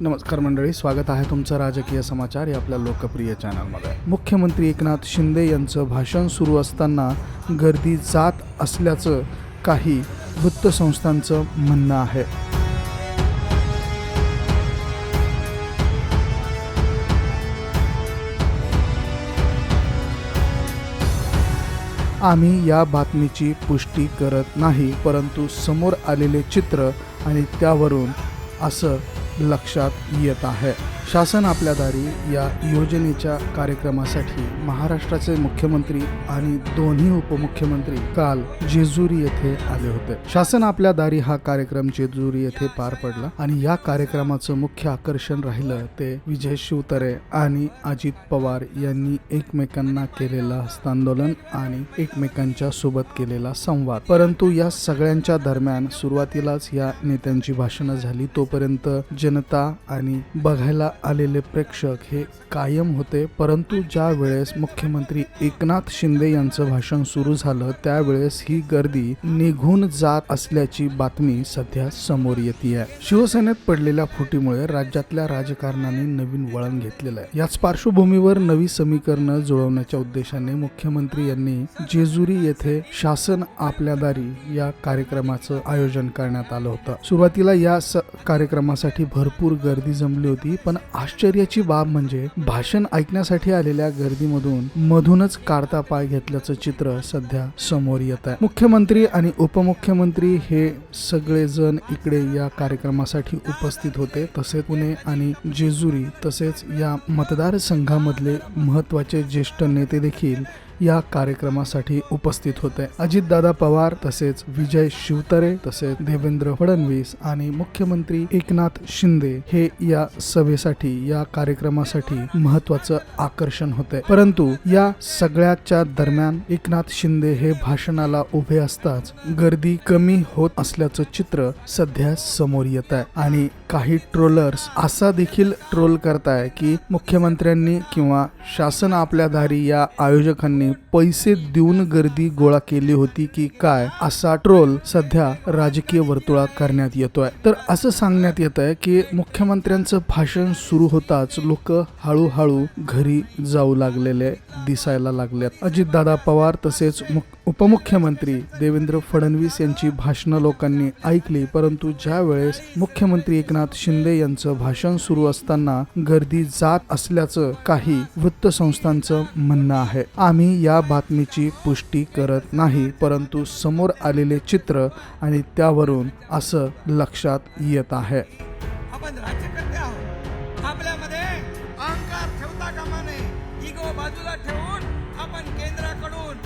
नमस्कार मंडळी स्वागत आहे तुमचं राजकीय समाचार या आपल्या लोकप्रिय चॅनलमध्ये. मुख्यमंत्री एकनाथ शिंदे यांचं भाषण सुरू असताना गर्दी जात असल्याचं काही वृत्तसंस्थांचं म्हणणं आहे. आम्ही या बातमीची पुष्टी करत नाही परंतु समोर आलेले चित्र आणि त्यावरून असं लक्षात येत आहे. शासन आपल्या दारी या योजनेच्या कार्यक्रमासाठी महाराष्ट्राचे मुख्यमंत्री आणि दोन्ही उपमुख्यमंत्री काल जेजुरी येथे आले होते. शासन आपल्या दारी हा कार्यक्रम जेजुरी येथे पार पडला आणि या कार्यक्रमाचं मुख्य आकर्षण राहिलं ते विजय शिवतरे आणि अजित पवार यांनी एकमेकांना केलेलं हस्तांदोलन आणि एकमेकांच्या सोबत केलेला संवाद. परंतु या सगळ्यांच्या दरम्यान सुरुवातीलाच या नेत्यांची भाषणं झाली तोपर्यंत जनता आणि बघायला आलेले प्रेक्षक हे कायम होते परंतु ज्या वेळेस मुख्यमंत्री एकनाथ शिंदे यांचं भाषण सुरू झालं त्यावेळेस ही गर्दी निघून जात असल्याची बातमी सध्या समोर येते शिवसेनेत पडलेल्या फुटीमुळे राज्यातल्या राजकारणाने नवीन वळण घेतलेलं आहे. याच पार्श्वभूमीवर नवी समीकरणं जुळवण्याच्या उद्देशाने मुख्यमंत्री यांनी जेजुरी येथे शासन आपल्या दारी या कार्यक्रमाचं आयोजन करण्यात आलं होतं. सुरुवातीला या स- कार्यक्रमासाठी भरपूर गर्दी जमली होती पण आश्चर्याची बाब म्हणजे भाषण ऐकण्यासाठी आलेल्या गर्दीमधून मधूनच काढता पाय घेतल्याचं चित्र सध्या समोर येत आहे. मुख्यमंत्री आणि उपमुख्यमंत्री हे सगळेजण इकडे या कार्यक्रमासाठी उपस्थित होते. तसेच पुणे आणि जेजुरी तसेच या मतदारसंघामधले महत्त्वाचे ज्येष्ठ नेते देखील या कार्यक्रमासाठी उपस्थित होते. अजितदादा पवार तसेच विजय शिवतरे तसेच देवेंद्र फडणवीस आणि मुख्यमंत्री एकनाथ शिंदे हे या सभेसाठी या कार्यक्रमासाठी महत्वाचं आकर्षण होते. परंतु या सगळ्याच्या दरम्यान एकनाथ शिंदे हे भाषणाला उभे असताच गर्दी कमी होत असल्याचं चित्र सध्या समोर येत आहे. आणि काही ट्रोलर्स असा देखील ट्रोल करताय की मुख्यमंत्र्यांनी किंवा शासन आपल्या दारी या आयोजकांनी पैसे देऊन गर्दी गोळा केली होती की काय असा ट्रोल सध्या राजकीय वर्तुळात करण्यात येतोय. तर असं सांगण्यात येत आहे की मुख्यमंत्र्यांचं भाषण सुरू होताच लोक हळूहळू घरी जाऊ लागलेले दिसायला लागलेत. अजितदादा पवार तसेच मुख- उपमुख्यमंत्री देवेंद्र फडणवीस यांची भाषणं लोकांनी ऐकली परंतु ज्या वेळेस मुख्यमंत्री एकनाथ शिंदे यांचं भाषण सुरू असताना गर्दी जात असल्याचं काही वृत्तसंस्थांचं म्हणणं आहे. आम्ही या बातमीची पुष्टी करत नाही परंतु समोर आलेले चित्र आणि त्यावरून असं लक्षात येत आहे. आपण राज्यकर्ते आहोत. आपल्यामध्ये अहंकार ठेवता कामा नये. इगो बाजूला ठेवून आपण केंद्राकडून